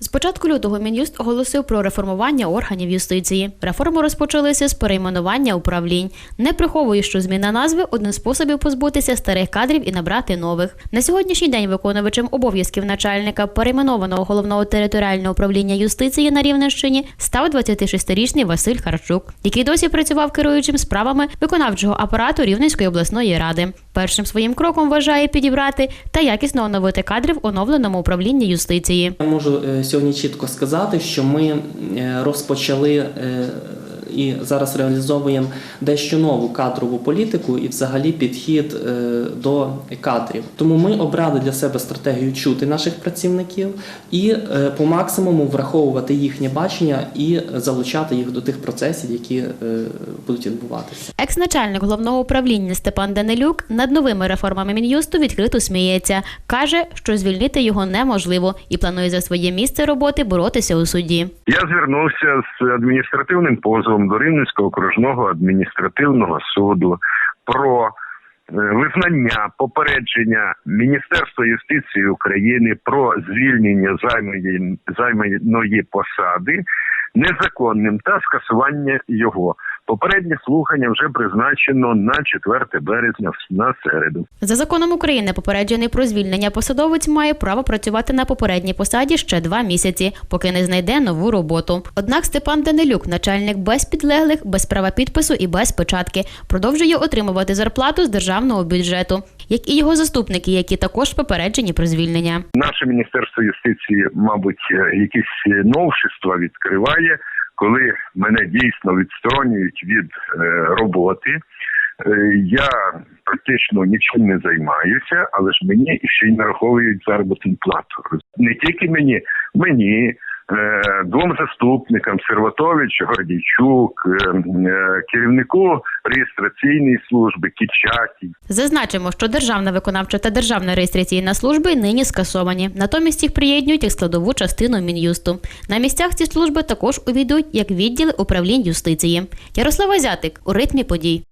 З початку лютого Мін'юст оголосив про реформування органів юстиції. Реформи розпочалися з перейменування управлінь. Не приховує, що зміна назви один з способів позбутися старих кадрів і набрати нових. На сьогоднішній день виконувачем обов'язків начальника перейменованого головного територіального управління юстиції на Рівненщині став 26-річний Василь Харчук, який досі працював керуючим справами виконавчого апарату Рівненської обласної ради. Першим своїм кроком вважає підібрати та якісно оновити кадри в оновленому управлінні юстиції. Я можу е, сьогодні чітко сказати, що ми е, розпочали е, і зараз реалізовуємо дещо нову кадрову політику і взагалі підхід е, до кадрів. Тому ми обрали для себе стратегію чути наших працівників і е, по максимуму враховувати їхнє бачення і залучати їх до тих процесів, які е, будуть відбуватися. Екс-начальник головного управління Степан Данилюк над новими реформами мін'юсту відкрито сміється. каже, що звільнити його неможливо і планує за своє місце роботи боротися у суді. Я звернувся з адміністративним позовом до Рівненського окружного адміністративного суду про е, визнання попередження Міністерства юстиції України про звільнення займої займаної посади незаконним та скасування його. Попереднє слухання вже призначено на 4 березня на середу. За законом України попереджений про звільнення посадовець має право працювати на попередній посаді ще два місяці, поки не знайде нову роботу. Однак Степан Данилюк, начальник без підлеглих, без права підпису і без печатки, продовжує отримувати зарплату з державного бюджету, як і його заступники, які також попереджені про звільнення. Наше міністерство юстиції, мабуть, е, якісь новшества відкриває, коли мене дійсно відсторонюють від е, роботи. Е, я практично нічим не займаюся, але ж мені ще й нараховують заробітну плату. Не тільки мені, мені. Е, Двом заступникам Серватович, Гордійчук, е, е, керівнику реєстраційної служби Кічаті, Зазначимо, що державна виконавча та державна реєстраційна служби нині скасовані. Натомість їх приєднують як складову частину мін'юсту. На місцях ці служби також увійдуть як відділи управлінь юстиції. Ярослава Зятик у ритмі подій.